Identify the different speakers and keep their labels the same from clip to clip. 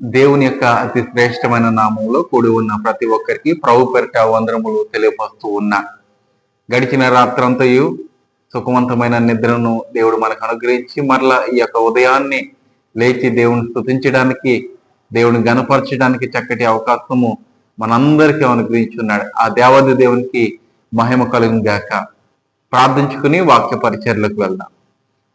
Speaker 1: దేవుని యొక్క అతి శ్రేష్టమైన నామంలో కూడి ఉన్న ప్రతి ఒక్కరికి ప్రభు పెరట వందనములు తెలియపరుస్తూ ఉన్నా. గడిచిన రాత్రంతయు సుఖవంతమైన నిద్రను దేవుడు మనకు అనుగ్రహించి మరలా ఈ యొక్క ఉదయాన్ని లేచి దేవుని స్థుతించడానికి దేవుని గనపరచడానికి చక్కటి అవకాశము మనందరికీ అనుగ్రహించున్నాడు. ఆ దేవాది దేవునికి మహిమ కలుగు గాక ప్రార్థించుకుని వాక్య పరిచర్లకు వెళ్దాం.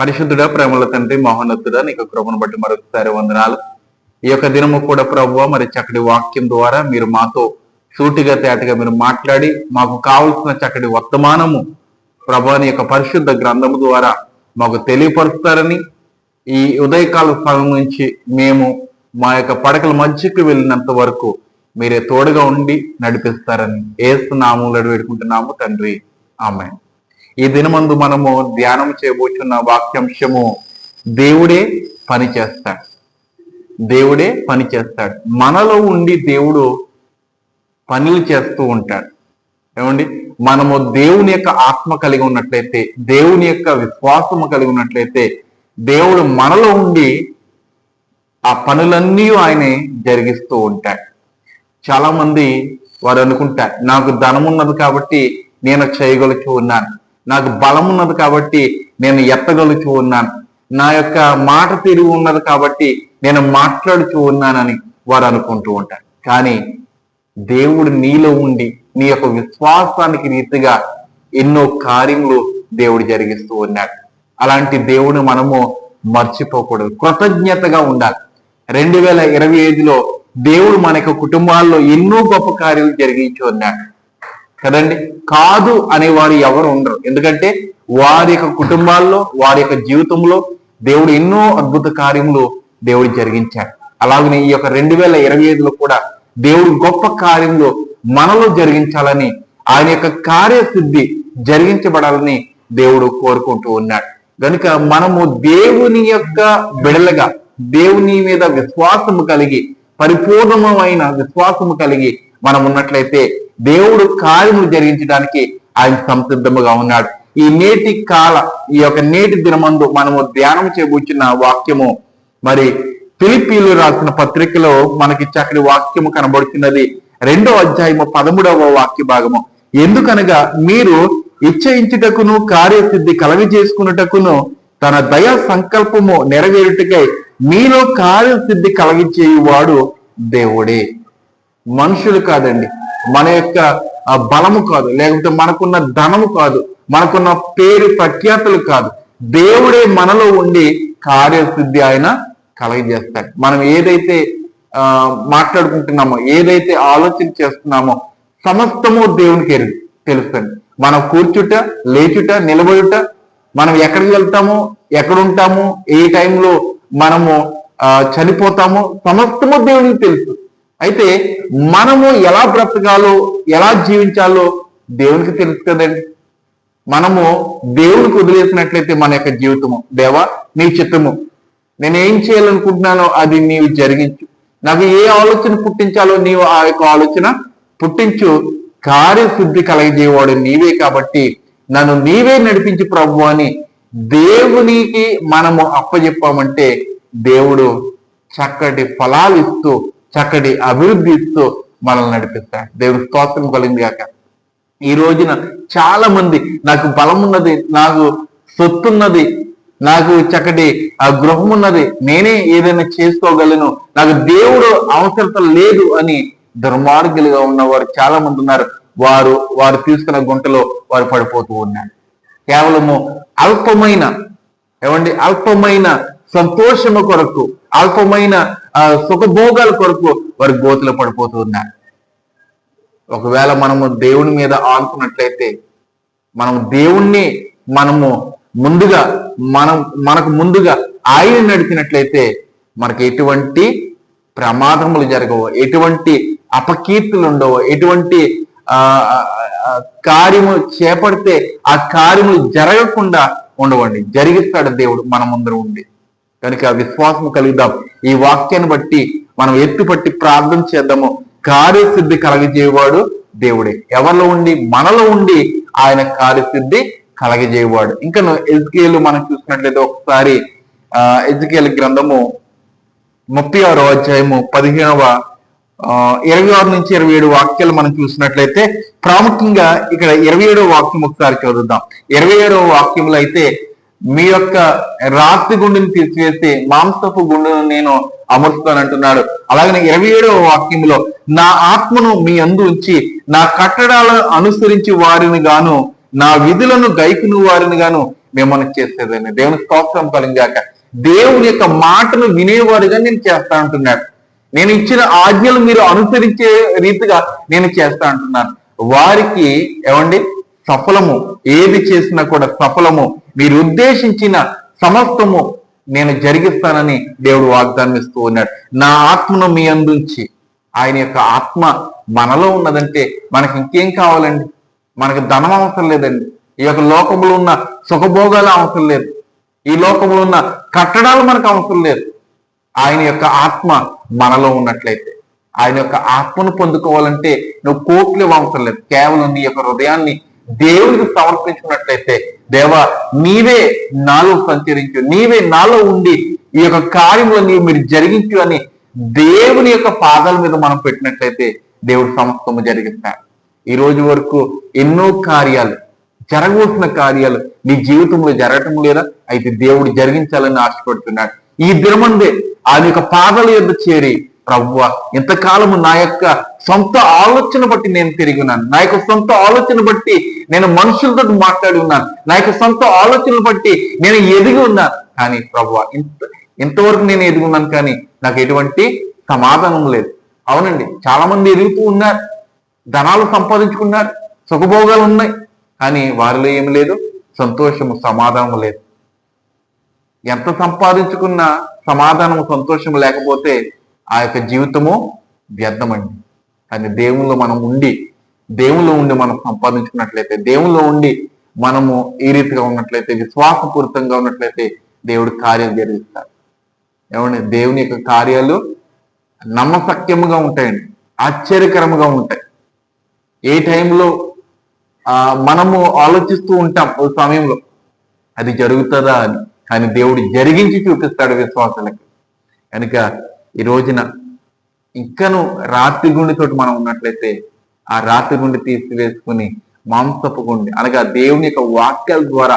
Speaker 1: పరిశుద్ధుడ ప్రేమల తండ్రి మహోన్నతుడా నీకు కృపను బట్టి మరొకసారి వందనాలు. ఈ యొక్క దినము కూడా ప్రభువ మరి చక్కటి వాక్యం ద్వారా మీరు మాతో సూటిగా తేటగా మీరు మాట్లాడి మాకు కావలసిన చక్కటి వర్తమానము ప్రభాని యొక్క పరిశుద్ధ గ్రంథము ద్వారా మాకు తెలియపరుస్తారని ఈ ఉదయకాల స్థలం నుంచి మేము మా యొక్క పడకల మధ్యకు వెళ్ళినంత వరకు మీరే తోడుగా ఉండి నడిపిస్తారని ఏస్తున్నాములు వేడుకుంటున్నాము తండ్రి. ఆమె ఈ దినమందు మనము ధ్యానం చేయబోతున్న వాక్యాంశము దేవుడే పనిచేస్తాడు. దేవుడే పని చేస్తాడు. మనలో ఉండి దేవుడు పనులు చేస్తూ ఉంటాడు. ఏమండి? మనము దేవుని యొక్క ఆత్మ కలిగి ఉన్నట్లయితే దేవుని యొక్క విశ్వాసము కలిగి ఉన్నట్లయితే దేవుడు మనలో ఉండి ఆ పనులన్నీ ఆయనే జరిగిస్తూ ఉంటాడు. చాలా మంది వారు అనుకుంటారు నాకు ధనం ఉన్నది కాబట్టి నేను చేయగలుచు ఉన్నాను. నాకు బలం ఉన్నది కాబట్టి నేను ఎత్తగలుచు ఉన్నాను. నా యొక్క మాట తిరిగి ఉన్నది కాబట్టి నేను మాట్లాడుతూ ఉన్నానని వారు అనుకుంటూ ఉంటారు. కానీ దేవుడు నీలో ఉండి నీ యొక్క విశ్వాసానికి రీతిగా ఎన్నో కార్యములు దేవుడు జరిగిస్తూ ఉన్నాడు. అలాంటి దేవుడు మనము మర్చిపోకూడదు. కృతజ్ఞతగా ఉండాలి. రెండు వేల ఇరవై ఐదులో దేవుడు మన యొక్క కుటుంబాల్లో ఎన్నో గొప్ప కార్యాలు జరిగించి ఉన్నాడు. కదండి? కాదు అనేవారు ఎవరు ఉండరు. ఎందుకంటే వారి యొక్క కుటుంబాల్లో వారి యొక్క జీవితంలో దేవుడు ఎన్నో అద్భుత కార్యములు దేవుడు జరిగించాడు. అలాగనే ఈ యొక్క రెండు వేల ఇరవై ఐదులో కూడా దేవుడు గొప్ప కార్యంలో మనలో జరిగించాలని ఆయన యొక్క కార్యసిద్ధి జరిగించబడాలని దేవుడు కోరుకుంటూ ఉన్నాడు. కనుక మనము దేవుని యొక్క బిడలగా దేవుని మీద విశ్వాసము కలిగి పరిపూర్ణమైన విశ్వాసము కలిగి మనం ఉన్నట్లయితే దేవుడు కార్యములు జరిగించడానికి ఆయన సంసిద్ధముగా ఉన్నాడు. ఈ నేటి కాల ఈ యొక్క నేటి దినమందు మనము ధ్యానం చేయబోచున్న వాక్యము మరి పిలిపీలు రాసిన పత్రికలో మనకి చక్కటి వాక్యము కనబడుతున్నది రెండో అధ్యాయము పదమూడవ వాక్య భాగము. ఎందుకనగా మీరు ఇచ్చయించుటకును కార్యసిద్ధి కలగజేసుకున్నటకును తన దయ సంకల్పము నెరవేరుటకై మీలో కార్యసిద్ధి కలగజేయువాడు దేవుడే. మనుషులు కాదండి. మన యొక్క ఆ, బలము కాదు. లేకపోతే మనకున్న ధనము కాదు. మనకున్న పేరు ప్రఖ్యాతులు కాదు. దేవుడే మనలో ఉండి కార్యసిద్ధి ఆయన కలగజేస్తాడు. మనం ఏదైతే మాట్లాడుకుంటున్నామో ఏదైతే ఆలోచన చేస్తున్నామో సమస్తము దేవునికి ఎరుగు తెలుస్తుంది. మనం కూర్చుట లేచుట నిలబడుట మనం ఎక్కడికి వెళ్తామో ఎక్కడుంటాము ఏ టైంలో మనము చనిపోతామో సమస్తము దేవునికి తెలుసు. అయితే మనము ఎలా బ్రతకాలో ఎలా జీవించాలో దేవునికి తెలుసు కదండి మనము దేవుడికి వదిలేసినట్లయితే మన యొక్క జీవితము. దేవా నీ చిత్తము. నేను ఏం చేయాలనుకుంటున్నానో అది నీవు జరిగించు. నాకు ఏ ఆలోచన పుట్టించాలో నీవు ఆ యొక్క ఆలోచన పుట్టించు. కార్యశుద్ధి కలగజేవాడు నీవే కాబట్టి నన్ను నీవే నడిపించి ప్రభు అని దేవునికి మనము అప్పచెప్పామంటే దేవుడు చక్కటి ఫలాలు ఇస్తూ చక్కటి అభివృద్ధి ఇస్తూ మనల్ని నడిపిస్తాడు. దేవుడు స్తోత్రం కలిగింది కాక ఈ రోజున చాలా మంది నాకు బలం ఉన్నది నాకు సొత్తున్నది నాకు చక్కటి ఆ గృహం ఉన్నది నేనే ఏదైనా చేసుకోగలను నాకు దేవుడు అవసరత లేదు అని దుర్మార్గులుగా ఉన్నవారు చాలా మంది ఉన్నారు. వారు వారు తీసుకున్న గుంటలో వారు పడిపోతూ ఉన్నారు. కేవలము అల్పమైన ఏమండి అల్పమైన సంతోషము కొరకు అల్పమైన ఆ, సుఖభోగాల కొరకు వారి గోతులు పడిపోతూ ఉన్నారు. ఒకవేళ మనము దేవుని మీద ఆనుకున్నట్లయితే మనం దేవుణ్ణి మనము ముందుగా మనం మనకు ముందుగా ఆయన నడిచినట్లయితే మనకి ఎటువంటి ప్రమాదములు జరగవు. ఎటువంటి అపకీర్తులు ఉండవు. ఎటువంటి ఆ కార్యము చేపడితే ఆ కార్యములు జరగకుండా ఉండవండి. జరిగిస్తాడు దేవుడు మన ముందర ఉండి. కనుక విశ్వాసం కలుగుదాం. ఈ వాక్యాన్ని బట్టి మనం ఎత్తుపట్టి ప్రార్థన చేద్దాము. కార్యసిద్ధి కలగజేవాడు దేవుడే. ఎవరిలో ఉండి మనలో ఉండి ఆయన కార్యసిద్ధి కలగజేవాడు ఇంకా ఎజ్కేలు మనం చూసినట్లయితే ఒకసారి ఆ ఎజ్కేల్ గ్రంథము ముప్పై ఆరో అధ్యాయము పదిహేనవ ఆ, ఇరవై ఆరు నుంచి ఇరవై ఏడు వాక్యాలు మనం చూసినట్లయితే ప్రాముఖ్యంగా ఇక్కడ ఇరవై ఏడవ వాక్యం ఒకసారి చదువుదాం. ఇరవై ఏడవ వాక్యంలో అయితే మీ యొక్క రాత్రి గుండెని తీసివేసి మాంసపు గుండెను నేను అమరుస్తానంటున్నాడు. అలాగనే ఇరవై ఏడవ వాక్యంలో నా ఆత్మను మీ అందు ఉంచి నా కట్టడాలను అనుసరించి వారిని గాను నా విధులను గైకును వారిని గాను మిమ్మల్ని చేసేదని దేవుని స్తోత్రం కలిగాక దేవుని యొక్క మాటను వినేవారుగా నేను చేస్తా అంటున్నాడు. నేను ఇచ్చిన ఆజ్ఞలు మీరు అనుసరించే రీతిగా నేను చేస్తా అంటున్నాను. వారికి ఏమండి? సఫలము. ఏది చేసినా కూడా సఫలము. మీరు ఉద్దేశించిన సమస్తము నేను జరిగిస్తానని దేవుడు వాగ్దానం ఇస్తూ ఉన్నాడు. నా ఆత్మను మీ అందుంచి ఆయన యొక్క ఆత్మ మనలో ఉన్నదంటే మనకి ఇంకేం కావాలండి? మనకి ధనం అవసరం లేదండి. ఈ యొక్క లోకంలో ఉన్న సుఖభోగాలు అవసరం లేదు. ఈ లోకంలో ఉన్న కట్టడాలు మనకు అవసరం లేదు. ఆయన యొక్క ఆత్మ మనలో ఉన్నట్లయితే ఆయన యొక్క ఆత్మను పొందుకోవాలంటే నువ్వు కోట్లు అవసరం లేదు. కేవలం నీ యొక్క హృదయాన్ని దేవుడికి సమర్పించుకున్నట్లయితే దేవా నీవే నాలో సంచరించు నీవే నాలో ఉండి ఈ యొక్క కార్యంలో నీవు మీరు జరిగించు అని దేవుని యొక్క పాదాల మీద మనం పెట్టినట్లయితే దేవుడు సమస్తము జరిగిస్తాడు. ఈ రోజు వరకు ఎన్నో కార్యాలు జరగవలసిన కార్యాలు నీ జీవితంలో జరగటం లేదా అయితే దేవుడు జరిగించాలని ఆశపడుతున్నాడు. ఈ దినమందే ఆయన యొక్క పాదాల యొక్క చేరి ప్రవ్వ. ఎంతకాలము నా యొక్క సొంత ఆలోచన బట్టి నేను తిరిగి ఉన్నాను నా యొక్క సొంత ఆలోచన బట్టి నేను మనుషులతో మాట్లాడి ఉన్నాను. నా యొక్క సొంత ఆలోచనలు బట్టి నేను ఎదిగి ఉన్నాను. కానీ ప్రవ్వ ఇంత ఇంతవరకు నేను ఎదుగున్నాను కానీ నాకు ఎటువంటి సమాధానం లేదు. అవునండి చాలా మంది ఎదుగుతూ ఉన్నారు. ధనాలు సంపాదించుకున్నారు. సుఖభోగాలు ఉన్నాయి. కానీ వారిలో ఏమి లేదు? సంతోషము సమాధానం లేదు. ఎంత సంపాదించుకున్నా సమాధానము సంతోషం లేకపోతే ఆ యొక్క జీవితము వ్యర్థమండి. కానీ దేవుల్లో మనం ఉండి దేవుల్లో ఉండి మనం సంపాదించుకున్నట్లయితే దేవుల్లో ఉండి మనము ఈ రీతిగా ఉన్నట్లయితే విశ్వాసపూరితంగా ఉన్నట్లయితే దేవుడు కార్యాలు జరిగిస్తారు. ఏమండి? దేవుని యొక్క కార్యాలు నమ్మసక్యముగా ఉంటాయండి. ఆశ్చర్యకరముగా ఉంటాయి. ఏ టైంలో మనము ఆలోచిస్తూ ఉంటాం ఓ సమయంలో అది జరుగుతుందా అని. కానీ దేవుడు జరిగించి చూపిస్తాడు విశ్వాసాలకి. కనుక ఈ రోజున ఇంకను రాత్రి గుండెతోటి మనం ఉన్నట్లయితే ఆ రాత్రి గుండె తీసివేసుకుని మాంసపు గుండె అనగా దేవుని యొక్క వాక్యాల ద్వారా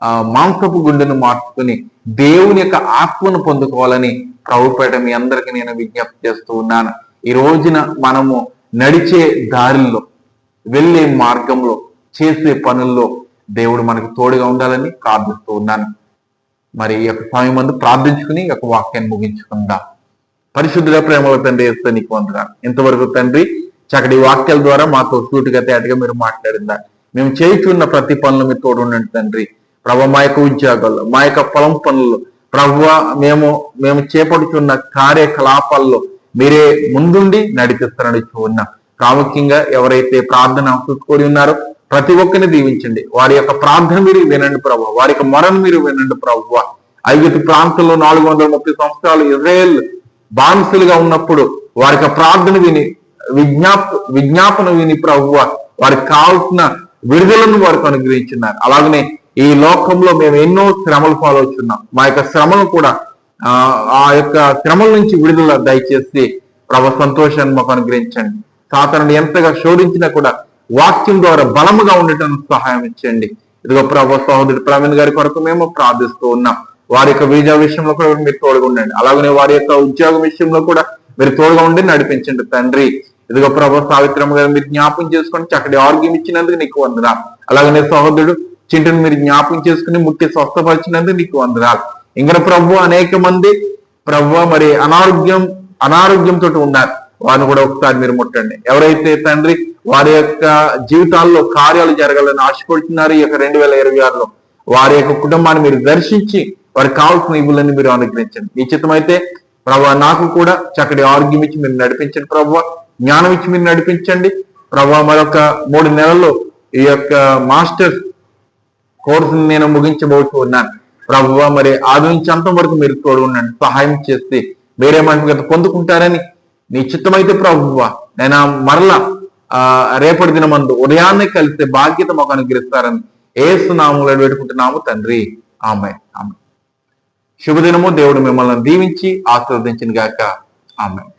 Speaker 1: ఆ మాంసపు గుండెను మార్చుకుని దేవుని యొక్క ఆత్మను పొందుకోవాలని ప్రభుపేట మీ అందరికీ నేను విజ్ఞప్తి చేస్తూ ఉన్నాను. ఈ రోజున మనము నడిచే దారిలో వెళ్ళే మార్గంలో చేసే పనుల్లో దేవుడు మనకు తోడుగా ఉండాలని ప్రార్థిస్తూ ఉన్నాను. మరి ఈ యొక్క సమయం మందు ప్రార్థించుకుని ఈ యొక్క వాక్యాన్ని ముగించుకుందాం. పరిశుద్ధుల ప్రేమల తండ్రి వేస్తే నీకు వందనాలు. ఇంతవరకు తండ్రి చక్కటి వాక్యాల ద్వారా మాతో సూటిగా తేటగా మీరు మాట్లాడిందా? మేము చేయుచున్న ప్రతి పనులు మీరు తోడుండండి తండ్రి. ప్రభ మా యొక్క ఉద్యోగాల్లో మా యొక్క పొలం పనులు ప్రభు మేము మేము చేపడుచున్న కార్యకలాపాల్లో మీరే ముందుండి నడిపిస్తారని చూన్నా ప్రాముఖ్యంగా ఎవరైతే ప్రార్థన చూసుకొని ఉన్నారో ప్రతి ఒక్కరిని దీవించండి. వారి యొక్క ప్రార్థన మీరు వినండి ప్రభు. వారి యొక్క మొరను మీరు వినండి ప్రభు. ఐదు ప్రాంతంలో నాలుగు వందల ముప్పై సంవత్సరాలు ఇజ్రాయెల్ బానిసలుగా ఉన్నప్పుడు వారి యొక్క ప్రార్థన విని విజ్ఞాప విజ్ఞాపన విని ప్రభు వారికి కావాల్సిన విడుదలను వారికి అనుగ్రహించున్నారు అలాగనే ఈ లోకంలో మేము ఎన్నో శ్రమలు పాలవుతున్నాం మా యొక్క శ్రమను కూడా ఆ యొక్క శ్రమల నుంచి విడుదల దయచేసి ప్రభు సంతోషాన్ని మాకు అనుగ్రహించండి. సాతను ఎంతగా శోధించినా కూడా వాక్యం ద్వారా బలముగా ఉండటానికి సహాయం ఇచ్చండి ఇదిగో ప్రభు సహోదరుడు ప్రవీణ్ గారి కొరకు మేము ప్రార్థిస్తూ ఉన్నాం. వారి యొక్క వీజా విషయంలో కూడా మీరు తోడుగా ఉండండి. అలాగనే వారి యొక్క ఉద్యోగం విషయంలో కూడా మీరు తోడుగా ఉండి నడిపించండి తండ్రి. ఇదిగో ప్రభు సావిత్రమ్మ గారు మీరు జ్ఞాపం చేసుకొని చక్కటి ఆరోగ్యం ఇచ్చినందుకు నీకు వందనాలు. అలాగనే సహోదరుడు చింటను మీరు జ్ఞాపం చేసుకుని ముట్టి స్వస్థపరిచినందుకు నీకు వందనాలు. ఇంకా ప్రభు అనేక మంది ప్రభు మరి అనారోగ్యం అనారోగ్యంతో ఉన్నారు. వారిని కూడా ఒకసారి మీరు ముట్టండి. ఎవరైతే తండ్రి వారి యొక్క జీవితాల్లో కార్యాలు జరగాలని ఆశపడుతున్నారు ఈ యొక్క రెండు వేల ఇరవై ఆరులో వారి యొక్క కుటుంబాన్ని మీరు దర్శించి వారికి కావాల్సిన ఇవులని మీరు అనుగ్రహించండి. మీ చిత్తమైతే ప్రభు నాకు కూడా చక్కటి ఆరోగ్యం ఇచ్చి మీరు నడిపించండి ప్రభు. జ్ఞానం ఇచ్చి మీరు నడిపించండి ప్రభు. మరొక మూడు నెలల్లో ఈ యొక్క మాస్టర్స్ కోర్సును నేను ముగించబోతూ ఉన్నాను. ప్రభువ మరి ఆది నుంచి అంతం వరకు మీరు తోడు ఉండండి. సహాయం చేస్తే వేరే మనసు పొందుకుంటారని నీ చిత్తమైతే ప్రభువ నేను మరలా ఆ రేపటి దినమందు ఉదయాన్నే కలిసే బాధ్యత మాకు అనుగ్రహిస్తారని ఏసునామంలో పెట్టుకుంటున్నాము తండ్రి. ఆమె ఆమె శుభదినము. దేవుడు మిమ్మల్ని దీవించి ఆశీర్వదించిన గాక. ఆమె